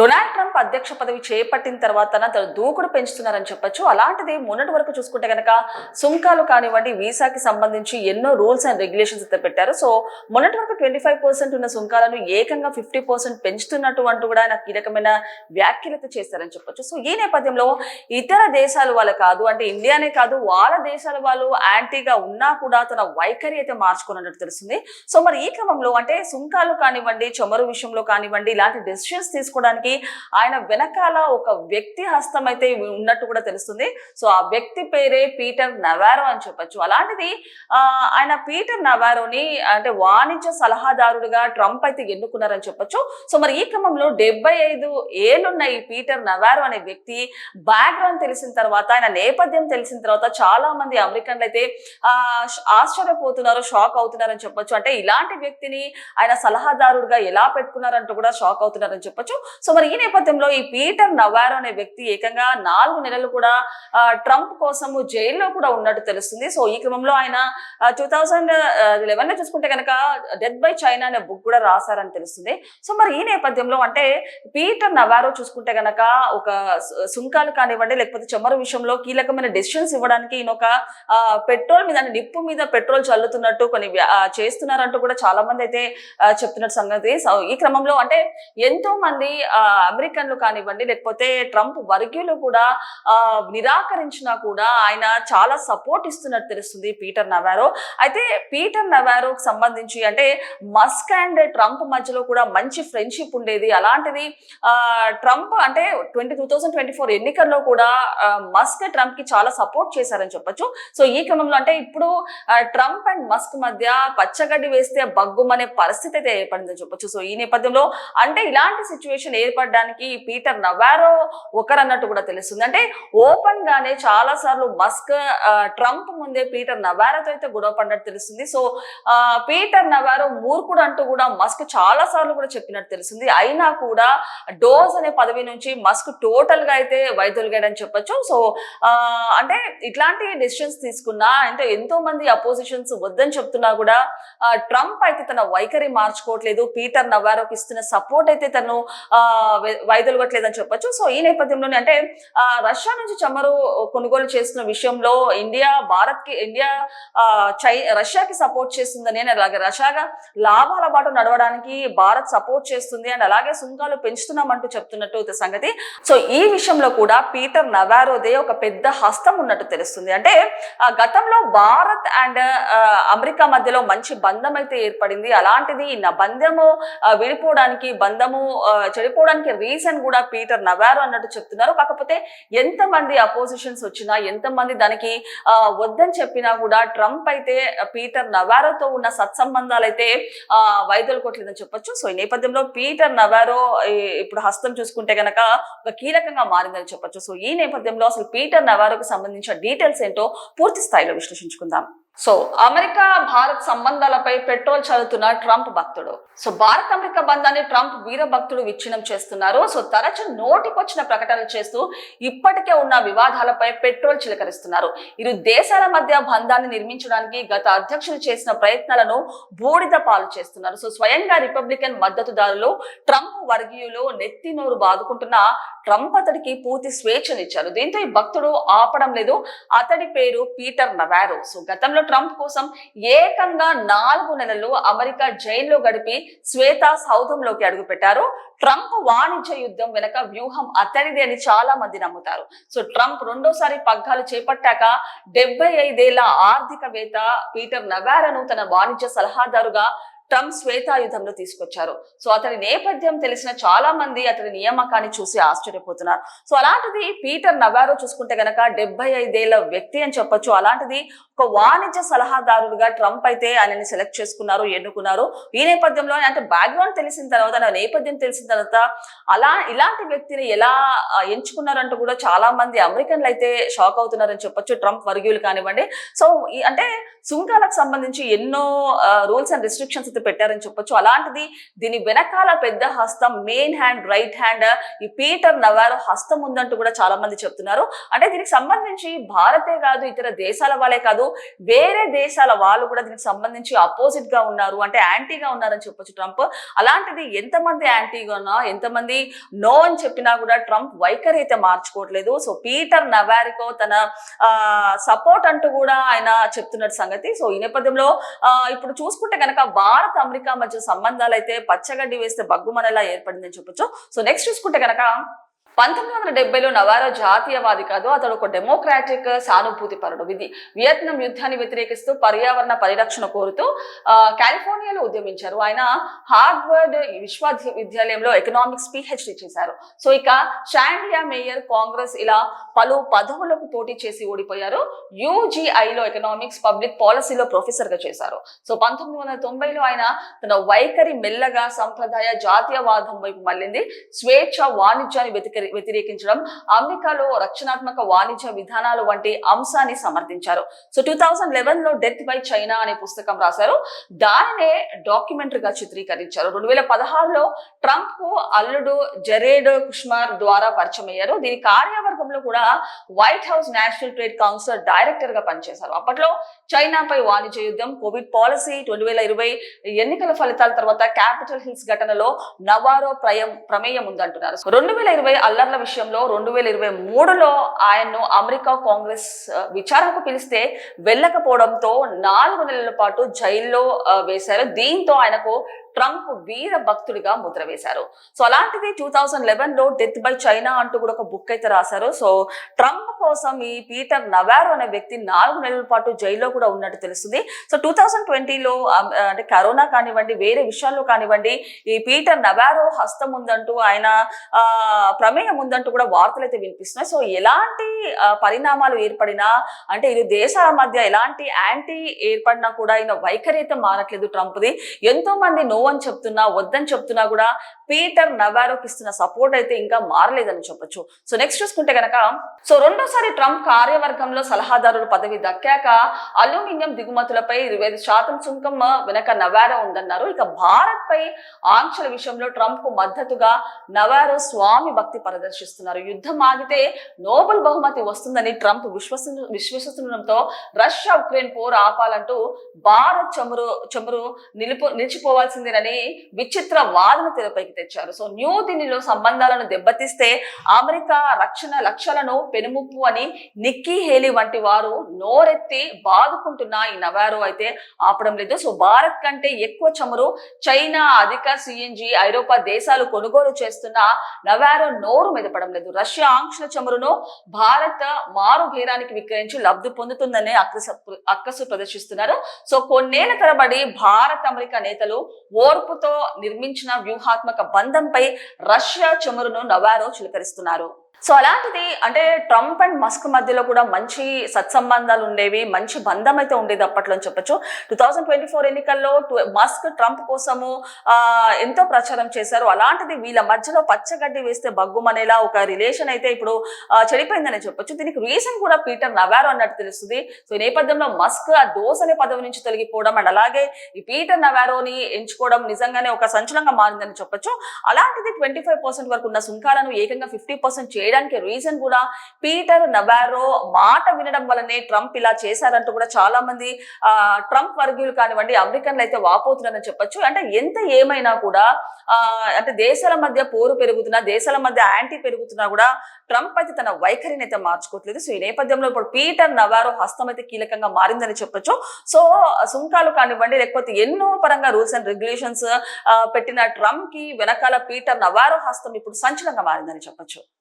Donald Trump అధ్యక్ష పదవి చేపట్టిన తర్వాత తన దూకుడు పెంచుతున్నారని చెప్పొచ్చు. అలాంటిది మొన్నటి వరకు చూసుకుంటే కనుక సుంకాలు కానివ్వండి వీసాకి సంబంధించి ఎన్నో రూల్స్ అండ్ రెగ్యులేషన్స్ అయితే పెట్టారు. సో మొన్నటి వరకు ట్వంటీ ఫైవ్ పర్సెంట్ ఉన్న సుంకాలను ఏకంగా ఫిఫ్టీ పర్సెంట్ పెంచుతున్నట్టు అంటూ కూడా ఆయన కీలకమైన వ్యాఖ్యలు అయితే చేశారని చెప్పొచ్చు. సో ఈ నేపథ్యంలో ఇతర దేశాలు వాళ్ళు కాదు అంటే ఇండియానే కాదు వాళ్ళ దేశాల వాళ్ళు యాంటీగా ఉన్నా కూడా తన వైఖరి అయితే మార్చుకున్నట్టు తెలుస్తుంది. సో మరి ఈ క్రమంలో అంటే సుంకాలు కానివ్వండి చమురు విషయంలో కానివ్వండి ఇలాంటి డెసిషన్స్ తీసుకోవడానికి ఆయన వెనకాల ఒక వ్యక్తి హస్తం అయితే ఉన్నట్టు కూడా తెలుస్తుంది. సో ఆ వ్యక్తి పేరే పీటర్ నవారో అని చెప్పొచ్చు. అలాంటిది ఆయన పీటర్ నవారోని అంటే వాణిజ్య సలహాదారుడిగా ట్రంప్ అయితే ఎన్నుకున్నారని చెప్పొచ్చు. సో మరి ఈ క్రమంలో డెబ్బై ఐదు ఏళ్ళున్న ఈ పీటర్ నవారో అనే వ్యక్తి బ్యాక్గ్రౌండ్ తెలిసిన తర్వాత ఆయన నేపథ్యం తెలిసిన తర్వాత చాలా మంది అమెరికన్లు అయితే ఆశ్చర్యపోతున్నారు షాక్ అవుతున్నారని చెప్పొచ్చు. అంటే ఇలాంటి వ్యక్తిని ఆయన సలహాదారుడిగా ఎలా పెట్టుకున్నారంటూ కూడా షాక్ అవుతున్నారని చెప్పొచ్చు. సో మరి ఈ నేపథ్యంలో ఈ పీటర్ నవారో అనే వ్యక్తి ఏకంగా నాలుగు నెలలు కూడా ట్రంప్ కోసము జైల్లో కూడా ఉన్నట్టు తెలుస్తుంది. సో ఈ క్రమంలో ఆయన టూ థౌజండ్ లెవెన్లో చూసుకుంటే కనుక డెత్ బై చైనా అనే బుక్ కూడా రాశారని తెలుస్తుంది. సో మరి ఈ నేపథ్యంలో అంటే పీటర్ నవారో చూసుకుంటే గనక ఒక సుంకాలు కానివ్వండి లేకపోతే చమరు విషయంలో కీలకమైన డెసిషన్స్ ఇవ్వడానికి ఈయన ఒక పెట్రోల్ మీద నిప్పు మీద పెట్రోల్ చల్లుతున్నట్టు కొన్ని చేస్తున్నారంటూ కూడా చాలా మంది అయితే చెప్తున్నట్టు సంగతి. సో ఈ క్రమంలో అంటే ఎంతో మంది ఆ, అమెరికన్లు కానివ్వండి లేకపోతే ట్రంప్ వర్గీయులు కూడా నిరాకరించినా కూడా ఆయన చాలా సపోర్ట్ ఇస్తున్నట్టు తెలుస్తుంది పీటర్ నవారో. అయితే పీటర్ నవారోకి సంబంధించి అంటే మస్క్ అండ్ ట్రంప్ మధ్యలో కూడా మంచి ఫ్రెండ్షిప్ ఉండేది. అలాంటిది ట్రంప్ అంటే twenty two thousand twenty four ఎన్నికల్లో కూడా మస్క్ ట్రంప్కి చాలా సపోర్ట్ చేశారని చెప్పొచ్చు. సో ఈ క్రమంలో అంటే ఇప్పుడు ట్రంప్ అండ్ మస్క్ మధ్య పచ్చగడ్డి వేస్తే బగ్గుమనే పరిస్థితి అయితే ఏర్పడిందని చెప్పొచ్చు. సో ఈ నేపథ్యంలో అంటే ఇలాంటి సిచ్యువేషన్ ఏర్పడడానికి పీటర్ నవారో ఒకరన్నట్టు కూడా తెలుస్తుంది. అంటే ఓపెన్ గానే చాలా సార్లు మస్క్ ట్రంప్ ముందే పీటర్ నవారోతో అయితే గొడవ పడినట్టు తెలుస్తుంది. సో పీటర్ నవారో మూర్ఖుడు అంటూ కూడా మస్క్ చాలా సార్లు కూడా చెప్పినట్టు తెలుస్తుంది. అయినా కూడా డోస్ అనే పదవి నుంచి మస్క్ టోటల్గా అయితే వైదొలిగాడని చెప్పొచ్చు. సో అంటే ఇట్లాంటి డెసిషన్స్ తీసుకున్నా అంటే ఎంతో మంది అపోజిషన్స్ వద్దని చెప్తున్నా కూడా ట్రంప్ అయితే తన వైఖరి మార్చుకోవట్లేదు. పీటర్ నవారోకి ఇస్తున్న సపోర్ట్ అయితే తను ఆ, వైదొలగట్లేదని చెప్పొచ్చు. సో ఈ నేపథ్యంలోనే అంటే ఆ, రష్యా నుంచి చమురు కొనుగోలు చేస్తున్న విషయంలో ఇండియా భారత్కి ఇండియా చై రష్యాకి సపోర్ట్ చేస్తుందని and అలాగే రష్యాగా లాభాల బాట నడవడానికి భారత్ సపోర్ట్ చేస్తుంది అండ్ అలాగే సుంకాలు పెంచుతున్నామంటూ చెప్తున్నట్టు సంగతి. సో ఈ విషయంలో కూడా పీటర్ నవారోదే ఒక పెద్ద హస్తం ఉన్నట్టు తెలుస్తుంది. అంటే ఆ, గతంలో భారత్ అండ్ అమెరికా మధ్యలో మంచి బంధం అయితే ఏర్పడింది. అలాంటిది నా బంధము విడిపోవడానికి బంధము చెడిపోవడానికి చెడిపోవడానికి రీజన్ కూడా పీటర్ నవారో అన్నట్టు చెప్తున్నారు. కాకపోతే ఎంతమంది అపోజిషన్స్ వచ్చినా ఎంతమంది దానికి వద్దని చెప్పినా కూడా ట్రంప్ అయితే పీటర్ నవారోతో ఉన్న సత్సంబంధాలు అయితే ఆ, చెప్పొచ్చు. సో ఈ నేపథ్యంలో పీటర్ నవారో ఇప్పుడు హస్తం చూసుకుంటే గనక ఒక కీలకంగా మారిందని చెప్పొచ్చు. సో ఈ నేపథ్యంలో అసలు పీటర్ నవారోకి సంబంధించిన డీటెయిల్స్ ఏంటో పూర్తి స్థాయిలో విశ్లేషించుకుందాం. సో అమెరికా భారత్ సంబంధాలపై పెట్రోల్ చల్లుతున్న ట్రంప్ భక్తుడు. సో భారత్ అమెరికా బంధాన్ని ట్రంప్ వీర భక్తుడు విచ్ఛిన్నం చేస్తున్నారు. సో తరచు నోటికొచ్చిన ప్రకటనలు చేస్తూ ఇప్పటికే ఉన్న వివాదాలపై పెట్రోల్ చిలకరిస్తున్నారు. ఇరు దేశాల మధ్య బంధాన్ని నిర్మించడానికి గత అధ్యక్షులు చేసిన ప్రయత్నాలను బూడిద పాలు చేస్తున్నారు. సో స్వయంగా రిపబ్లికన్ మద్దతుదారులు ట్రంప్ వర్గీయులు నెత్తి నోరు బాదుకుంటున్న ట్రంప్ అతడికి పూర్తి స్వేచ్ఛనిచ్చారు దీంతో ఈ భక్తుడు ఆపడం లేదు. అతడి పేరు పీటర్ నవారో. సో గతంలో ట్రంప్ కోసం ఏకంగా నాలుగు నెలలు అమెరికా జైల్లో గడిపి శ్వేత సౌధంలోకి అడుగుపెట్టారు. ట్రంప్ వాణిజ్య యుద్ధం వెనక వ్యూహం అతడిది అని చాలా మంది నమ్ముతారు. సో ట్రంప్ రెండోసారి పగ్గాలు చేపట్టాక డెబ్బై ఐదేళ్ళ ఆర్థికవేత్త పీటర్ నవారను తన వాణిజ్య సలహాదారుగా ట్రంప్ శ్వేతాయుధంలో తీసుకొచ్చారు. సో అతని నేపథ్యం తెలిసిన చాలా మంది అతని నియామకాన్ని చూసి ఆశ్చర్యపోతున్నారు. సో అలాంటిది పీటర్ నవారో చూసుకుంటే గనక డెబ్బై ఐదేళ్ళ వ్యక్తి అని చెప్పొచ్చు. అలాంటిది ఒక వాణిజ్య సలహాదారుడుగా ట్రంప్ అయితే ఆయనని సెలెక్ట్ చేసుకున్నారు ఎన్నుకున్నారు. ఈ నేపథ్యంలో అంటే బ్యాక్గ్రౌండ్ తెలిసిన తర్వాత నేపథ్యం తెలిసిన తర్వాత అలా ఇలాంటి వ్యక్తిని ఎలా ఎంచుకున్నారంటూ కూడా చాలా మంది అమెరికన్లు అయితే షాక్ అవుతున్నారని చెప్పొచ్చు. ట్రంప్ వర్గీయులు కానివ్వండి. సో అంటే సుంకాలకు సంబంధించి ఎన్నో రూల్స్ అండ్ రిస్ట్రిక్షన్స్ అయితే పెట్టారని చెప్పొచ్చు. అలాంటిది దీని వెనకాల పెద్ద హస్తం మెయిన్ హ్యాండ్ రైట్ హ్యాండ్ ఈ పీటర్ నవారో హస్తం ఉందంటూ కూడా చాలా మంది చెప్తున్నారు. అంటే దీనికి సంబంధించి భారతే కాదు ఇతర దేశాల వాళ్ళే కాదు ఉన్నారు. వేరే దేశాల వాళ్ళు కూడా దీనికి సంబంధించి అపోజిట్గా ఉన్నారు. అంటే యాంటీగా ఉన్నారని చెప్పొచ్చు ట్రంప్. అలాంటిది ఎంతమంది యాంటీగా ఉన్నా ఎంతమంది నో అని చెప్పినా కూడా ట్రంప్ వైఖరి అయితే మార్చుకోవట్లేదు. సో పీటర్ నవారికో తన సపోర్ట్ అంటూ కూడా ఆయన చెప్తున్న సంగతి. సో ఈ నేపథ్యంలో ఇప్పుడు చూసుకుంటే కనుక భారత్ అమెరికా మధ్య సంబంధాలు అయితే పచ్చగడ్డి వేస్తే బగ్గుమనేలా ఏర్పడిందని చెప్పొచ్చు. సో నెక్స్ట్ చూసుకుంటే కనుక పంతొమ్మిది వందల డెబ్బైలో నవారో జాతీయవాది కాదు అతడు ఒక డెమోక్రాటిక్ సానుభూతి పరుడు. ఇది వియత్నాం యుద్ధాన్ని వ్యతిరేకిస్తూ పర్యావరణ పరిరక్షణ కోరుతూ కాలిఫోర్నియాలో ఉద్యమించారు. ఆయన హార్వర్డ్ విశ్వవిద్యాలయంలో ఎకనామిక్స్ పిహెచ్డి చేశారు. సో ఇక షాండియా మేయర్ కాంగ్రెస్ ఇలా పలు పదవులకు పోటీ చేసి ఓడిపోయారు. యూజీఐలో ఎకనామిక్స్ పబ్లిక్ పాలసీలో ప్రొఫెసర్గా చేశారు. సో పంతొమ్మిది వందల తొంభైలో ఆయన తన వైఖరి మెల్లగా సంప్రదాయ జాతీయవాదం వైపు మళ్ళింది. స్వేచ్ఛ వాణిజ్యాన్ని వెతికి వ్యతిరేకించడం అమెరికాలో రక్షణాత్మక వాణిజ్య విధానాలు వంటి అంశాన్ని సమర్థించారు. సో టూ థౌజండ్ లెవెన్లో డెత్ బై చైనా అనే పుస్తకం రాశారు. దానినే డాక్యుమెంటరీగా చిత్రీకరించారు. రెండు వేల పదహారులో ట్రంప్కు అల్లుడు జెరేడ్ కుష్మార్ ద్వారా పరిచయం అయ్యారు. దీని కార్యవర్గంలో కూడా White House National Trade Council డైరెక్టర్గా పనిచేశారు. అప్పట్లో చైనాపై వాణిజ్య యుద్ధం కోవిడ్ పాలసీ రెండు వేల ఇరవై ఎన్నికల ఫలితాల తర్వాత క్యాపిటల్ హిల్స్ ఘటనలో నవారో ప్రయం ప్రమేయం ఉందంటున్నారు. రెండు వేల ఇరవై అల్లర్ల విషయంలో రెండు వేల ఇరవై మూడులో ఆయన్ను అమెరికా కాంగ్రెస్ విచారణకు పిలిస్తే వెళ్ళకపోవడంతో నాలుగు నెలల పాటు జైల్లో వేశారు. దీంతో ఆయనకు ట్రంప్ వీర భక్తుడిగా ముద్ర వేశారు. సో అలాంటిది టూ థౌజండ్ లెవెన్లో డెత్ బై చైనా అంటూ కూడా ఒక బుక్ అయితే రాశారు. సో ట్రంప్ కోసం ఈ పీటర్ నవారో అనే వ్యక్తి నాలుగు నెలల పాటు జైల్లో కూడా ఉన్నట్టు తెలుస్తుంది. సో టూ థౌజండ్ ట్వంటీలో అంటే కరోనా కానివ్వండి వేరే విషయాల్లో కానివ్వండి ఈ పీటర్ నవారో హస్తం ఉందంటూ ఆయన ప్రమేయం ఉందంటూ కూడా వార్తలు అయితే వినిపిస్తున్నాయి. సో ఎలాంటి పరిణామాలు ఏర్పడినా అంటే ఇరు దేశాల మధ్య ఎలాంటి యాంటీ ఏర్పడినా కూడా ఆయన వైఖరి అయితే మారట్లేదు ట్రంప్ది. ఎంతో మంది నో అని చెప్తున్నా వద్దని చెప్తున్నా కూడా పీటర్ నవారోకి ఇస్తున్న సపోర్ట్ అయితే ఇంకా మారలేదని చెప్పొచ్చు. సో నెక్స్ట్ చూసుకుంటే గనక సో రెండోసారి ట్రంప్ కార్యవర్గంలో సలహాదారుల పదవి దక్కాక అల్యూమినియం దిగుమతులపై ఇరవై ఐదు శాతం సుంకం వెనక నవారో ఉందన్నారు. ఇక భారత్ పై ఆంక్షల విషయంలో ట్రంప్కు మద్దతుగా నవారో స్వామి భక్తి ప్రదర్శిస్తున్నారు. యుద్ధం ఆగితే నోబెల్ బహుమతి వస్తుందని ట్రంప్ విశ్వసి విశ్వసిస్తుండటంతో రష్యా ఉక్రెయిన్ పోరు ఆపాలంటూ భారత్ చమురు చమురు నిలుపు నిలిచిపోవాల్సిందేనని విచిత్ర వాదన తెరపైకి తెచ్చారు. సో న్యూఢిల్లీలో సంబంధాలను దెబ్బతీస్తే అమెరికా రక్షణ లక్ష్యాలను పెనుముప్పు అని నిక్కీ హేలీ వంటి వారు నోరెత్తి బాదుకుంటున్న ఈ నవారో అయితే ఆపడం లేదు. సో భారత్ కంటే ఎక్కువ చమురు చైనా అధిక సిఎన్జి ఐరోపా దేశాలు కొనుగోలు చేస్తున్న నవారో నోరు మెదపడం లేదు. రష్యా ఆంక్షల చమురును భారత్ మారు భేరానికి విక్రయించి లబ్ధి పొందుతుందనే అక్కస అక్కసు ప్రదర్శిస్తున్నారు. సో కొన్నేళ్ళ తరబడి భారత్ అమెరికా నేతలు ఓ ఓర్పుతో నిర్మించిన వ్యూహాత్మక బంధంపై రష్యా చమురును నవారో చిలకరిస్తున్నారు. సో అలాంటిది అంటే ట్రంప్ అండ్ మస్క్ మధ్యలో కూడా మంచి సత్సంబంధాలు ఉండేవి మంచి బంధం అయితే ఉండేది అప్పట్లో అని చెప్పొచ్చు. టూ థౌజండ్ ట్వంటీ ఫోర్ ఎన్నికల్లో టు- మస్క్ ట్రంప్ కోసము ఎంతో ప్రచారం చేశారు. అలాంటిది వీళ్ళ మధ్యలో పచ్చగడ్డి వేస్తే బగ్గుమనేలా ఒక రిలేషన్ అయితే ఇప్పుడు చెడిపోయిందని చెప్పొచ్చు. దీనికి రీజన్ కూడా పీటర్ నవారో అన్నట్టు తెలుస్తుంది. సో ఈ నేపథ్యంలో మస్క్ ఆ దోస్ అనే పదవి నుంచి తొలగిపోవడం అండ్ అలాగే ఈ పీటర్ నవారోని ఎంచుకోవడం నిజంగానే ఒక సంచలనంగా మారిందని చెప్పొచ్చు. అలాంటిది ట్వంటీ ఫైవ్ పర్సెంట్ వరకు ఉన్న సుంకాలను ఏకంగా ఫిఫ్టీ పర్సెంట్ చేయడానికి రీజన్ కూడా పీటర్ నవారో మాట వినడం వల్లనే ట్రంప్ ఇలా చేశారంటూ కూడా చాలా మంది ట్రంప్ వర్గీయులు కానివ్వండి అమెరికన్లు అయితే వాపోతున్నారని చెప్పొచ్చు. అంటే ఎంత ఏమైనా కూడా అంటే దేశాల మధ్య పోరు పెరుగుతున్నా దేశాల మధ్య యాంటీ పెరుగుతున్నా కూడా ట్రంప్ అయితే తన వైఖరిని అయితే మార్చుకోవట్లేదు. సో ఈ నేపథ్యంలో ఇప్పుడు పీటర్ నవారో హస్తం అయితే కీలకంగా మారిందని చెప్పొచ్చు. సో సుంకాలు కానివ్వండి లేకపోతే ఎన్నో పరంగా రూల్స్ అండ్ రెగ్యులేషన్స్ పెట్టిన ట్రంప్కి వెనకాల పీటర్ నవారో హస్తం ఇప్పుడు సంచలనంగా మారిందని చెప్పొచ్చు.